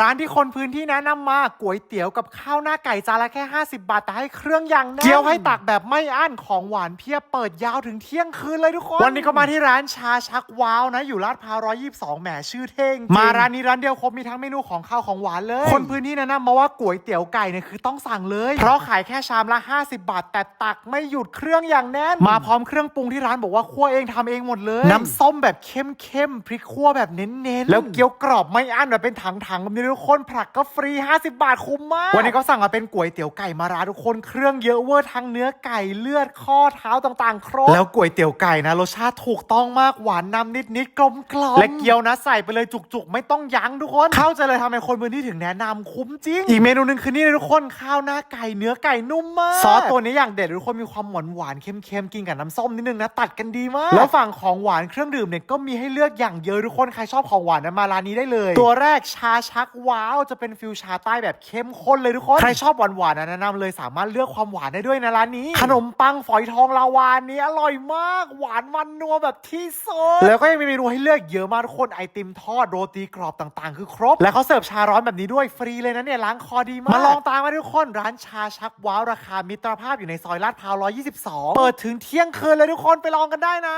ร้านที่คนพื้นที่แนะนำมาก๋วยเตี๋ยวกับข้าวหน้าไก่จานละแค่ 50 บาท แต่ให้เครื่องอย่างแน่นเกี๊ยวให้ตักแบบไม่อั้นของหวานเพียบเปิดยาวถึงเที่ยงคืนเลยทุกคน วันนี้ก็มาที่ร้านชาชักว้าวนะ อยู่ลาดพร้าว122แหมชื่อเท่งจริงมาร้านนี้ร้านเดียวครบมีทั้งเมนูของข้าวของหวานเลย คนพื้นที่แนะนำมาว่าก๋วยเตี๋ยวไก่เนี่ยคือต้องสั่งเลย เพราะขายแค่ชามละ 50 บาท แต่ตักไม่หยุดเครื่องอย่างแน่น มาพร้อมเครื่องปรุงที่ร้านบอกว่าคั่วเองทำเองหมดเลย น้ำส้มแบบเข้มๆพริกคั่วแบบเน้นๆแล้วเกี๊ยวกรอบไม่อั้นแบบเป็นถังๆแบบนี้ทุกคนผักก็ฟรี 50 บาทคุ้มมาก วันนี้ก็สั่งมาเป็นก๋วยเตี๋ยวไก่มาร้านทุกคนเครื่องเยอะเวอร์ทั้งเนื้อไก่เลือดข้อเท้าต่างๆ ครบ แล้วก๋วยเตี๋ยวไก่นะรสชาติถูกต้องมากหวานนำนิดๆกลมกล่อมและเกี๊ยวนะใส่ไปเลยจุกๆ ไม่ต้องยั้งทุกคนเข้าใจเลยทำไมคนพื้นที่ถึงแนะนำคุ้มจริง อีกเมนูหนึงคือนี่เลยทุกคนข้าวหน้าไก่เนื้อไก่นุ่มมากซอสตัวนี้อย่างเด็ดทุกคนมีความหวานหวานๆเค็มๆกินกับน้ำส้มนิดนึงนะตัดกันดีมากแล้วฝั่งของหวานเครื่องดื่มเนี่ยก็มีให้เลือกอย่างเยอะทุกคนใครชอบของหวานนะมาร้านนี้ได้เลย ตัวแรกชาชักว้าวจะเป็นฟิวชาใต้แบบเข้มข้นเลยทุกคน ใครชอบหวานหวานๆนะแนะนำเลยสามารถเลือกความหวานได้ด้วยนะร้านนี้ ขนมปังฝอยทองลาวานี้อร่อยมาก หวานมันนัวแบบที่สุดแล้วก็ยังมีเมนูให้เลือกเยอะมากทุกคนไอติมทอดโรตีกรอบต่างๆ คือครบ และเขาเสิร์ฟชาร้อนแบบนี้ด้วยฟรีเลยนะเนี่ยล้างคอดีมากมาลองตามมาทุกคนร้านชาชักว้าวราคามิตรภาพอยู่ในซอยลาดพร้าว122 เปิดถึงเที่ยงคืนเลยทุกคนไปลองกันได้นะ